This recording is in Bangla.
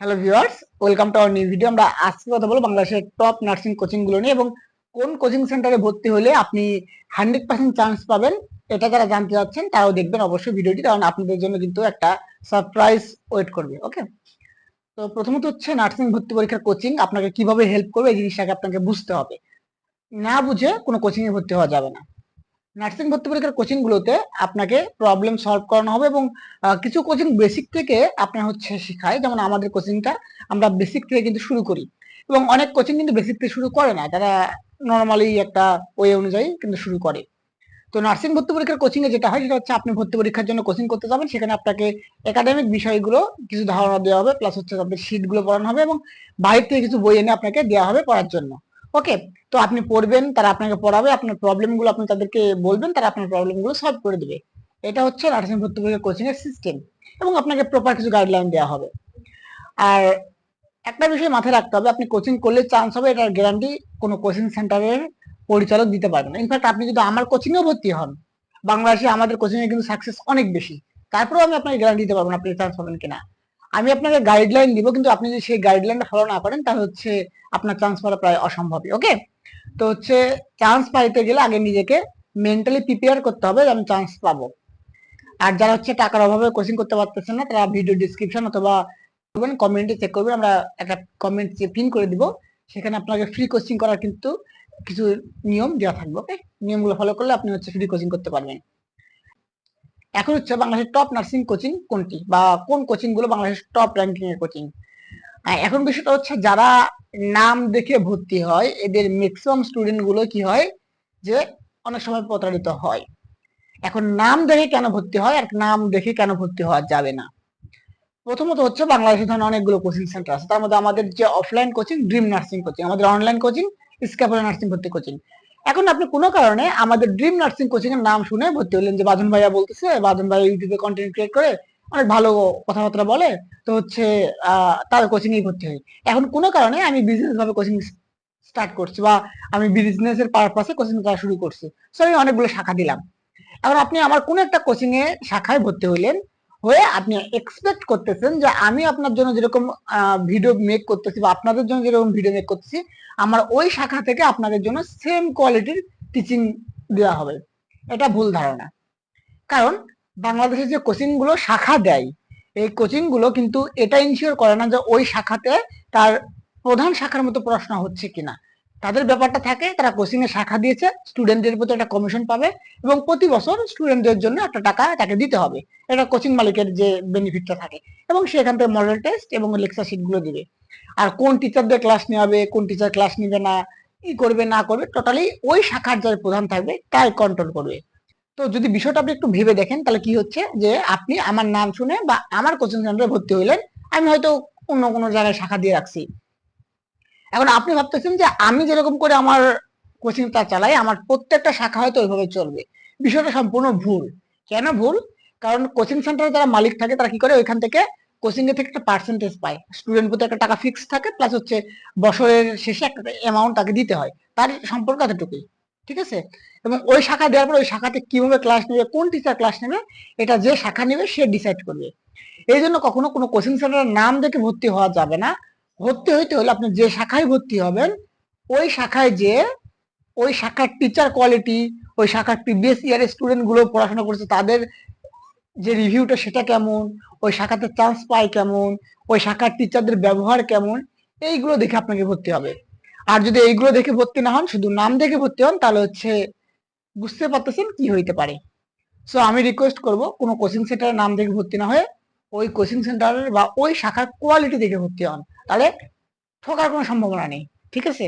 Hello viewers welcome to our new video আমরা আজকে কথা বলব বাংলাদেশের টপ নার্সিং কোচিংগুলো নিয়ে এবং কোন কোচিং সেন্টারে ভর্তি হলে আপনি হান্ড্রেড পার্সেন্ট চান্স পাবেন, এটা যারা জানতে চাচ্ছেন তারাও দেখবেন অবশ্যই ভিডিওটি, কারণ আপনাদের জন্য কিন্তু একটা সারপ্রাইজ ওয়েট করবে ওকে তো প্রথমত হচ্ছে নার্সিং ভর্তি পরীক্ষার কোচিং আপনাকে কীভাবে হেল্প করবে এই জিনিসটাকে আপনাকে বুঝতে হবে। না বুঝে কোনো কোচিং এ ভর্তি হওয়া যাবে না। নার্সিং ভর্তি পরীক্ষার কোচিং গুলোতে আপনাকে প্রবলেম সলভ করানো হবে এবং কিছু কোচিং বেসিক থেকে আপনার হচ্ছে শেখায়। যেমন আমাদের কোচিংটা আমরা বেসিক থেকে কিন্তু শুরু করি। এবং অনেক কোচিং কিন্তু বেসিক থেকে শুরু করে না, তারা নর্মালি একটা ওয়ে অনুযায়ী কিন্তু শুরু করে। তো নার্সিং ভর্তি পরীক্ষার কোচিং এ যেটা হয়, সেটা হচ্ছে আপনি ভর্তি পরীক্ষার জন্য কোচিং করতে যাবেন। সেখানে আপনাকে একাডেমিক বিষয়গুলো কিছু ধারণা দেওয়া হবে প্লাস হচ্ছে তাদের শীটগুলো পড়ানো হবে এবং বাইরে থেকে কিছু বই এনে আপনাকে দেওয়া হবে পড়ার জন্য। ওকে তো আপনি পড়বেন, তারা আপনাকে পড়াবে, আপনার প্রবলেমগুলো আপনি তাদেরকে বলবেন, তারা আপনার প্রবলেমগুলো সলভ করে দেবে। এটা হচ্ছে নার্সিং ভর্তি পরীক্ষার কোচিং এর সিস্টেম এবং আপনাকে প্রপার কিছু গাইডলাইন দেওয়া হবে। আর একটা বিষয় মাথায় রাখতে হবে, আপনি কোচিং করলে চান্স হবে এটার গ্যারান্টি কোনো কোচিং সেন্টারের পরিচালক দিতে পারবে না। ইনফ্যাক্ট আপনি যদি আমার কোচিং এও ভর্তি হন, বাংলাদেশে আমাদের কোচিং এ কিন্তু সাকসেস অনেক বেশি। তারপরেও আমি আপনাকে গ্যারান্টি দিতে পারব না আপনি চান্স পাবেন কিনা। আমি আপনাকে গাইডলাইন দিব, কিন্তু আপনি যদি সেই গাইডলাইনটা ফলো না করেন, তাহলে হচ্ছে আপনার চান্স পাওয়া প্রায় অসম্ভবই ওকে তো হচ্ছে চান্স পাইতে গেলে আগে নিজেকে মেন্টালি প্রিপেয়ার করতে হবে আমি চান্স পাবো। আর যারা হচ্ছে টাকার অভাবে কোচিং করতে পারতেছেন না, তারা ভিডিও ডিসক্রিপশন অথবা করবেন কমেন্টে চেক করবেন, আমরা একটা কমেন্ট পিন করে দিব, সেখানে আপনাকে ফ্রি কোচিং করার কিন্তু কিছু নিয়ম দেওয়া থাকবে ওকে নিয়মগুলো ফলো করলে আপনি হচ্ছে ফ্রি কোচিং করতে পারবেন। এখন হচ্ছে বাংলাদেশের টপ নার্সিং কোচিং কোনটি? বা কোন কোচিংগুলো বাংলাদেশের টপ র্যাঙ্কিং এর কোচিং এখন বিষয়টা হচ্ছে যারা নাম দেখে ভর্তি হয়, এদের ম্যাক্সিমাম স্টুডেন্টগুলো কি হয়? যে অনেক সময় প্রতারিত হয়। এখন নাম দেখে কেন ভর্তি হয় আর নাম দেখে কেন ভর্তি হওয়া যাবে না? প্রথমত হচ্ছে বাংলাদেশে ধরেন অনেকগুলো কোচিং সেন্টার আছে। তার মধ্যে আমাদের যে offline coaching dream nursing coaching আমাদের অনলাইন কোচিং স্ক্যাপুলার নার্সিং ভর্তি কোচিং এখন আপনি কোনো কারণে আমাদের ড্রিম নার্সিং কোচিং এর নাম শুনে ভর্তি হলেন যে বাদন ভাইয়া বলতেছে, বাদন ভাইয়া ইউটিউবে কন্টেন্ট ক্রিয়েট করে অনেক ভালো কথাবার্তা বলে, তো হচ্ছে তার কোচিং এই ভর্তি হয়। এখন কোনো কারণে আমি বিজনেস ভাবে কোচিং স্টার্ট করছি বা আমি বিজনেস এর পারপাসে কোচিং করা শুরু করছি। সো আমি অনেকগুলো শাখা দিলাম। এখন আপনি আমার কোনো একটা কোচিং এ শাখায় ভর্তি হইলেন হয়ে আপনি এক্সপেক্ট করতেছেন যে আমি আপনার জন্য যেরকম ভিডিও মেক করতেছি বা আপনাদের জন্য যেরকম ভিডিও মেক করতেছি, আমার ওই শাখা থেকে আপনাদের জন্য সেম কোয়ালিটির টিচিং দেওয়া হবে। এটা ভুল ধারণা। কারণ বাংলাদেশে যে কোচিংগুলো শাখা দেয়, এই কোচিংগুলো কিন্তু এটা ইনশিওর করে না যে ওই শাখাতে তার প্রধান শাখার মতো পড়াশোনা হচ্ছে কিনা। তাদের ব্যাপারটা থাকে, তারা কোচিং এ শাখা দিয়েছে স্টুডেন্টদের প্রতি একটা কমিশন পাবে এবং প্রতি বছর স্টুডেন্টদের জন্য একটা টাকা তাকে দিতে হবে। এটা কোচিং মালিকের যে বেনিফিটটা থাকে এবং সেখান থেকে মডেল টেস্ট এবং লেকচার শিটগুলো দিবে। আর কোন টিচারদের ক্লাস নেওয়াবে কোন টিচার ক্লাস নিবে না, কি করবে, না করবে টোটালি ওই শাখার যার প্রধান থাকবে তাই কন্ট্রোল করবে। তো যদি বিষয়টা আপনি একটু ভেবে দেখেন, তাহলে কি হচ্ছে যে আপনি আমার নাম শুনে বা আমার কোচিং সেন্টারে ভর্তি হইলেন, আমি হয়তো অন্য কোনো জায়গায় শাখা দিয়ে রাখছি। এখন আপনি ভাবতেছেন যে আমি যেরকম করে আমার কোচিংটা চালাই, আমার প্রত্যেকটা শাখা হয়তো ওইভাবে চলবে। বিষয়টা সম্পূর্ণ ভুল। কেন ভুল? কারণ কোচিং সেন্টারে যারা মালিক থাকে, তারা কি করে? ওইখান থেকে কোচিং এর থেকে একটা পার্সেন্টেজ পায়। স্টুডেন্ট প্রতি একটা টাকা ফিক্স থাকে প্লাস হচ্ছে বছরের শেষে একটা অ্যামাউন্ট তাকে দিতে হয়। তার সম্পর্ক এতটুকুই। ঠিক আছে? এবং ওই শাখা দেওয়ার পর ওই শাখাতে কীভাবে ক্লাস নেবে, কোন টিচার ক্লাস নেবে, এটা যে শাখা নেবে, সে ডিসাইড করবে। এই জন্য কখনো কোনো কোচিং সেন্টারের নাম দেখে ভর্তি হওয়া যাবে না। ভর্তি হইতে হলে আপনি যে শাখায় ভর্তি হবেন, ওই শাখায় যে, ওই শাখার টিচার কোয়ালিটি ওই শাখার প্রিভিয়াস ইয়ারের স্টুডেন্টগুলো পড়াশোনা করছে, তাদের যে রিভিউটা সেটা কেমন, ওই শাখাতে চান্স পায় কেমন, ওই শাখার টিচারদের ব্যবহার কেমন, এইগুলো দেখে আপনাকে ভর্তি হবে। আর যদি এইগুলো দেখে ভর্তি না হন, শুধু নাম দেখে ভর্তি হন, তাহলে হচ্ছে বুঝতে পারতেছেন কি হইতে পারে। সো আমি রিকোয়েস্ট করব, কোনো কোচিং সেন্টারের নাম দেখে ভর্তি না হয়ে ওই কোচিং সেন্টারের বা ওই শাখার কোয়ালিটি দেখে ভর্তি হন। তাহলে ঠকার কোনো সম্ভাবনা নেই, ঠিক আছে?